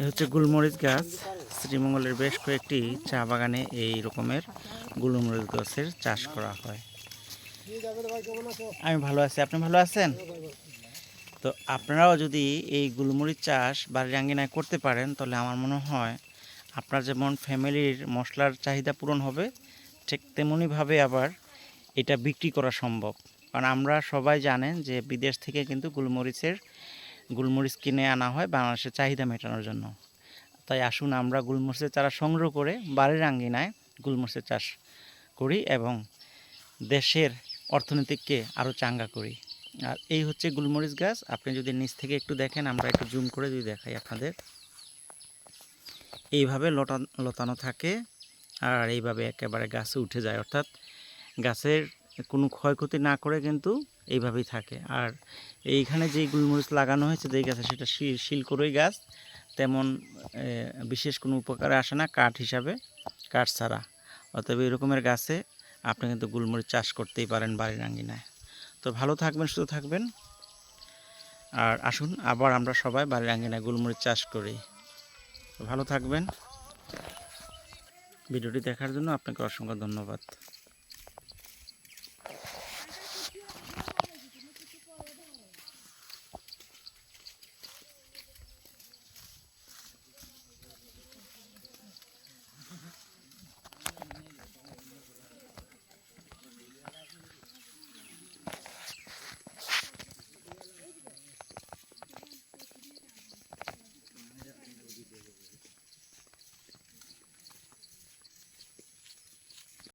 এ হচ্ছে গুলমরিচ গাছ। শ্রীমঙ্গলের বেশ কয়েকটি চা বাগানে এই রকমের গুলমরিচ গাছের চাষ করা হয়। আমি ভালো আছি। আপনি ভালো আছেন? তো আপনারাও যদি এই গুলমরিচ চাষ বাড়ির আঙ্গিনায় করতে পারেন, তাহলে আমার মনে হয় আপনার যেমন ফ্যামিলির মশলার চাহিদা পূরণ হবে, ঠিক তেমনইভাবে আবার এটা বিক্রি করা সম্ভব। কারণ আমরা সবাই জানেন যে বিদেশ থেকে কিন্তু গুলমরিচের গুলমরিচ কিনে আনা হয় বাংলাদেশের চাহিদা মেটানোর জন্য। তাই আসুন আমরা গুলমরিচের চারা সংগ্রহ করে বাড়ির আঙ্গিনায় গুলমরিচের চাষ করি এবং দেশের অর্থনীতিকে আরও চাঙ্গা করি। আর এই হচ্ছে গুলমরিচ গাছ। আপনি যদি নিচ থেকে একটু দেখেন, আমরা একটু জুম করে যদি দেখাই আপনাদের। এইভাবে লটা, লতানো থাকে আর এইভাবে একেবারে গাছে উঠে যায়। অর্থাৎ গাছের কোনো ক্ষয়ক্ষতি না করে কিন্তু এইভাবেই থাকে। আর এইখানে যেই গুলমরিচ লাগানো হয়েছে, যেই গাছে সেটা শি- শিলকড়ই গাছ, তেমন বিশেষ কোনো উপকারে আসে না কাঠ হিসাবে, কাঠ ছাড়া। অতএব এই রকমের গাছে আপনি কিন্তু গুলমরিচ চাষ করতেই পারেন বাড়ির আঙ্গিনায় তো ভালো থাকবেন, সুস্থ থাকবেন। আর আসুন, আবার আমরা সবাই বাড়ির আঙ্গিনায় গুলমরিচ চাষ করি। ভালো থাকবেন। ভিডিওটি দেখার জন্য আপনাকে অসংখ্য ধন্যবাদ।